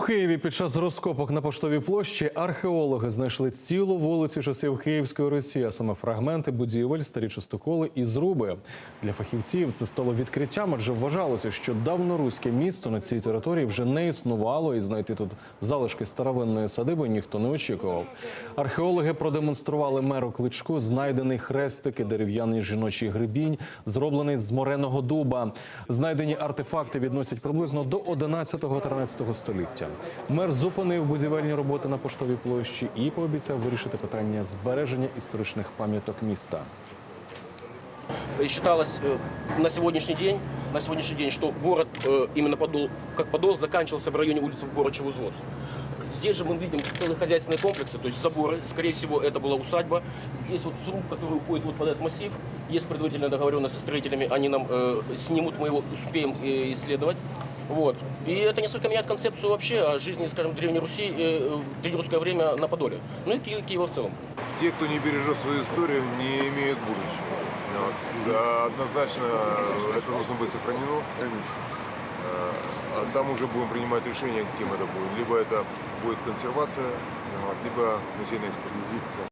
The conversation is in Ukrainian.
Києві під час розкопок на поштовій площі археологи знайшли цілу вулицю часів Київської Росії, а саме фрагменти будівель, старі частоколи і зруби. Для фахівців це стало відкриттям, адже вважалося, що давноруське місто на цій території вже не існувало, і знайти тут залишки старовинної садиби ніхто не очікував. Археологи продемонстрували меру кличку знайдений хрестик і дерев'яний жіночий гребінь, зроблений з мореного дуба. Знайдені артефакти відносять приблизно до 11-13 століття Мер зупинив будівельні роботи на поштовій площі і пообіцяв вирішити питання збереження історичних пам'яток міста. И считалось э, на сегодняшний день, на сегодняшний день, что город э, именно Подол, как Подол, заканчивался в районе улицы Горочев узвоз. Здесь же мы видим целые хозяйственные комплексы, то есть заборы. Скорее всего, это была усадьба. Здесь вот сруб, который уходит вот под этот массив. Есть предварительная договоренность со строителями, они нам э, снимут, мы его успеем э, исследовать. Вот. И это несколько меняет концепцию вообще жизни, скажем, Древней Руси, э, древнерусское время на Подоле. Ну и Ки- Киева в целом. Те, кто не бережет свою историю, не имеют будущего. Вот. Однозначно это должно быть сохранено. Э, А там уже будем принимать решение, каким это будет. Либо это будет консервация, либо музейная экспозиция.